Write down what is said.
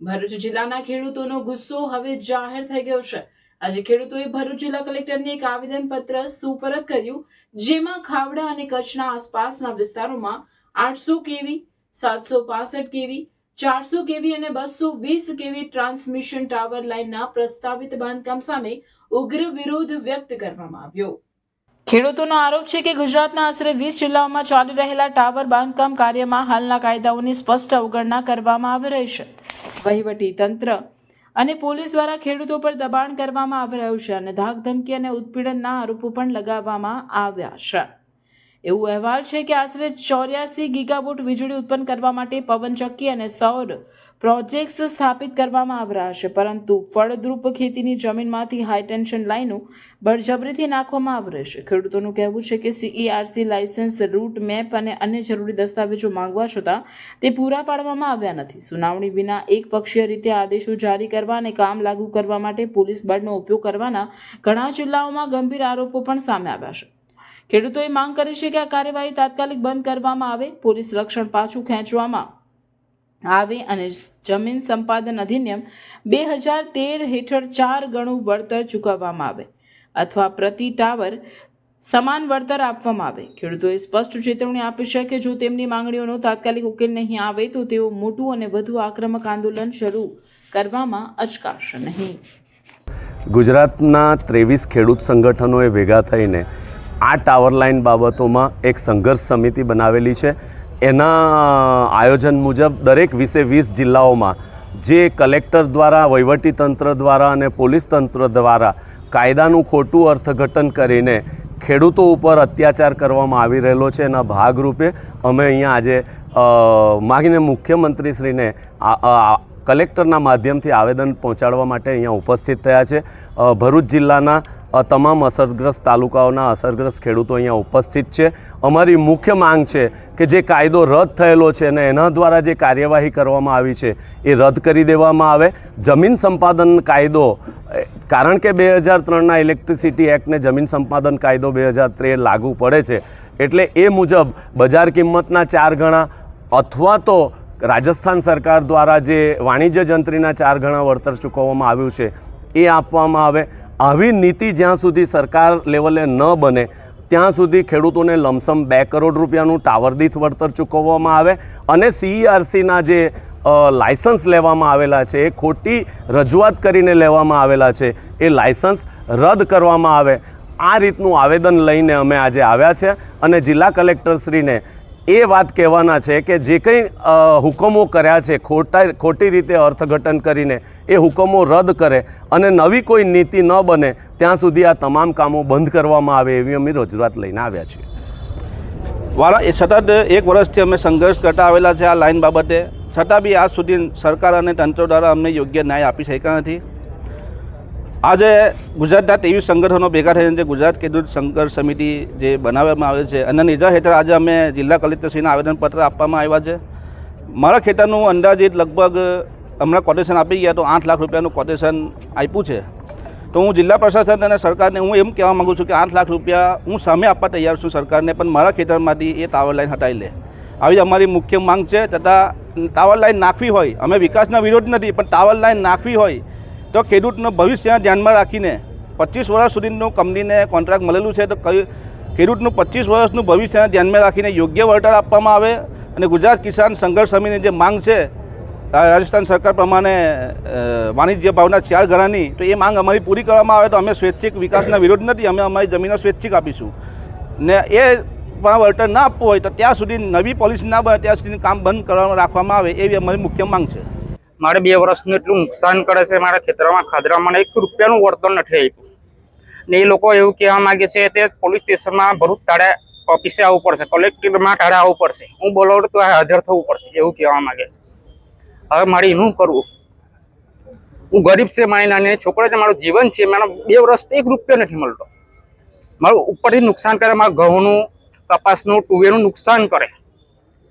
ભરૂચ જિલ્લાના ખેડૂતોનો ગુસ્સો હવે જાહેર થઈ ગયો છે. આજે ખેડૂતોએ ભરૂચ જિલ્લા કલેક્ટરને એક આવેદન પત્ર સુપરત કર્યું, જેમાં ખાવડા અને કચ્છના આસપાસના વિસ્તારોમાં આઠસો કેવી, સાતસો પાસઠ કેવી, ચારસો કેવી અને બસો વીસ કેવી ટ્રાન્સમિશન ટાવર લાઇનના પ્રસ્તાવિત બાંધકામ સામે ઉગ્ર વિરોધ વ્યક્ત કરવામાં આવ્યો. ખેડૂતોનો આરોપ છે કે ગુજરાતના આશરે વીસ જિલ્લાઓમાં ચાલી રહેલા ટાવર બાંધકામ કાર્યમાં હાલના કાયદાઓની સ્પષ્ટ અવગણના કરવામાં આવી રહી છે. વહીવટી તંત્ર અને પોલીસ દ્વારા ખેડૂતો પર દબાણ કરવામાં આવી રહ્યું છે અને ધાક ધમકી અને ઉત્પીડનના આરોપો પણ લગાવવામાં આવ્યા છે. એવું અહેવાલ છે કે આશરે ચોર્યાસી ગીગાવોટ વીજળી ઉત્પન્ન કરવા માટે પવનચક્કી અને સૌર પ્રોજેક્ટ્સ સ્થાપિત કરવામાં આવ્યા હશે. પરંતુ ફળદ્રુપ ખેતીની જમીનમાંથી હાઈ ટેન્શન લાઈનો બળજબરીથી નાખવામાં આવી છે ખેડૂતોનું કહેવું છે કે સીઈઆરસી લાયસન્સ, રૂટ મેપ અને અન્ય જરૂરી દસ્તાવેજો માંગવા છતાં તે પૂરા પાડવામાં આવ્યા નથી. સુનાવણી વિના એક પક્ષીય રીતે આદેશો જારી કરવા અને કામ લાગુ કરવા માટે પોલીસ બળનો ઉપયોગ કરવાના ઘણા જિલ્લાઓમાં ગંભીર આરોપો પણ સામે આવ્યા છે. ખેડૂતોએ માંગ કરી છે કે આ કાર્યવાહી તાત્કાલિક બંધ કરવામાં આવે, પોલીસ રક્ષણ પાછું ખેંચવામાં આવે અને જમીન સંપાદન અધિનિયમ બે હજાર તેર હેઠળ ચાર ગણું વળતર ચૂકવવામાં આવે અથવા પ્રતિ ટાવર સમાન વળતર આપવામાં આવે. ખેડૂતોએ સ્પષ્ટ ચેતવણી આપી છે કે જો તેમની માંગણીઓનો તાત્કાલિક ઉકેલ નહીં આવે તો તેઓ મોટું અને વધુ આક્રમક આંદોલન શરૂ કરવામાં અચકાશે નહીં. ગુજરાતના ત્રેવીસ ખેડૂત સંગઠનોએ ભેગા થઈને આ ટાવર લાઇન બાબતોમાં એક સંઘર્ષ સમિતિ બનાવેલી છે. એના આયોજન મુજબ દરેક વીસે વીસ જિલ્લાઓમાં જે કલેક્ટર દ્વારા વહીવટીતંત્ર દ્વારા અને પોલીસ તંત્ર દ્વારા કાયદાનું ખોટું અર્થઘટન કરીને ખેડૂતો ઉપર અત્યાચાર કરવામાં આવી રહેલો છે. એના ભાગરૂપે અમે અહીંયા આજે માગીને મુખ્યમંત્રીશ્રીને કલેક્ટરના માધ્યમથી આવેદન પહોંચાડવા માટે અહીંયા ઉપસ્થિત થયા છે. ભરૂચ જિલ્લાના તમામ અસરગ્રસ્ત તાલુકાઓના અસરગ્રસ્ત ખેડૂતો અહીંયા ઉપસ્થિત છે. અમારી મુખ્ય માંગ છે કે જે કાયદો રદ થયેલો છે અને એના દ્વારા જે કાર્યવાહી કરવામાં આવી છે એ રદ કરી દેવામાં આવે. જમીન સંપાદન કાયદો કારણ કે બે હજાર ત્રણના ઇલેક્ટ્રિસિટી એક્ટને જમીન સંપાદન કાયદો બે હજાર ત્રે લાગુ પડે છે, એટલે એ મુજબ બજાર કિંમતના ચાર ગણા અથવા તો રાજસ્થાન સરકાર દ્વારા જે વાણિજ્ય જંત્રીના ચાર ગણા વળતર ચૂકવવામાં આવ્યું છે એ આપવામાં આવે. આવી નીતિ જ્યાં સુધી સરકાર લેવલે ન બને ત્યાં સુધી ખેડૂતોને લમસમ બે કરોડ રૂપિયાનું ટાવર દીઠ વળતર ચૂકવવામાં આવે અને સીઈઆરસીના જે અ, લાયસન્સ લેવામાં આવેલા છે એ ખોટી રજૂઆત કરીને લેવામાં આવેલા છે એ લાયસન્સ રદ કરવામાં આવે. આ રીતનું આવેદન લઈને અમે આજે આવ્યા છે અને જિલ્લા કલેક્ટરશ્રીને એ વાત કહેવાના છે કે જે કંઈ હુકમો કર્યા છે, ખોટા, ખોટી રીતે અર્થઘટન કરીને, એ હુકમો રદ કરે અને નવી કોઈ નીતિ ન બને, ત્યાં સુધી આ તમામ કામો બંધ કરવામાં આવે એવી અમે રજૂઆત લઈને આવ્યા છીએ. વાળા એ સતત એક વર્ષથી અમે સંઘર્ષ કરતા આવેલા છે આ લાઇન બાબતે. છતાં બી આજ સુધી સરકાર અને તંત્ર દ્વારા અમને યોગ્ય ન્યાય આપી શક્યા નથી. આજે ગુજરાતના તેવી સંગઠનો ભેગા થઈને જે ગુજરાત ખેડૂત સંઘર્ષ સમિતિ જે બનાવવામાં આવે છે અને નિજા હેઠળ આજે અમે જિલ્લા કલેક્ટરશ્રીને આવેદનપત્ર આપવામાં આવ્યા છે. મારા ખેતરનું અંદાજિત લગભગ હમણાં કોટેશન આપી ગયા તો આઠ લાખ રૂપિયાનું કોટેશન આપ્યું છે. તો હું જિલ્લા પ્રશાસન અને સરકારને હું એમ કહેવા માગું છું કે આઠ લાખ રૂપિયા હું સામે આપવા તૈયાર છું સરકારને, પણ મારા ખેતરમાંથી એ ટાવર લાઇન હટાવી લે. આવી અમારી મુખ્ય માંગ છે, તથા ટાવર લાઈન નાખવી હોય, અમે વિકાસના વિરોધ નથી, પણ ટાવર લાઈન નાખવી હોય તો ખેડૂતનું ભવિષ્ય ધ્યાનમાં રાખીને પચીસ વર્ષ સુધીનું કંપનીને કોન્ટ્રાક્ટ મળેલું છે, તો કયું ખેડૂતનું પચીસ વર્ષનું ભવિષ્ય ધ્યાનમાં રાખીને યોગ્ય વળતર આપવામાં આવે અને ગુજરાત કિસાન સંઘર્ષ સમિતિની જે માંગ છે રાજસ્થાન સરકાર પ્રમાણે વાણિજ્ય ભાવના ચાર ગણાની તો એ માંગ અમારી પૂરી કરવામાં આવે તો અમે સ્વૈચ્છિક વિકાસના વિરોધ નથી, અમે અમારી જમીનો સ્વૈચ્છિક આપીશું. ને એ પણ વળતર ના આપવું હોય તો ત્યાં સુધી નવી પોલિસી ના બને, ત્યાં સુધી કામ બંધ કરવામાં, રાખવામાં આવે એવી અમારી મુખ્ય માંગ છે. મારે બે વર્ષનું એટલું નુકસાન કરે છે મારા ખેતરમાં ખાદરામાં એક રૂપિયાનું વળતર નથી આપ્યું. ને એ લોકો એવું કહેવા માંગે છે તે પોલીસ સ્ટેશનમાં ભરૂચ તાળે ઓફિસે આવવું પડશે, કલેક્ટરમાં તાળે આવવું પડશે. હું બોલાવું તો હાજર થવું પડશે એવું કહેવા માંગે. હવે મારે એનું કરવું. હું ગરીબ છે, મારી નાની છોકરા છે, મારું જીવન છે, મને બે વર્ષથી એક રૂપિયો નથી મળતો. મારું ઉપરથી નુકસાન કરે, મારા ઘઉંનું, કપાસનું ટુવેરનું નુકસાન કરે.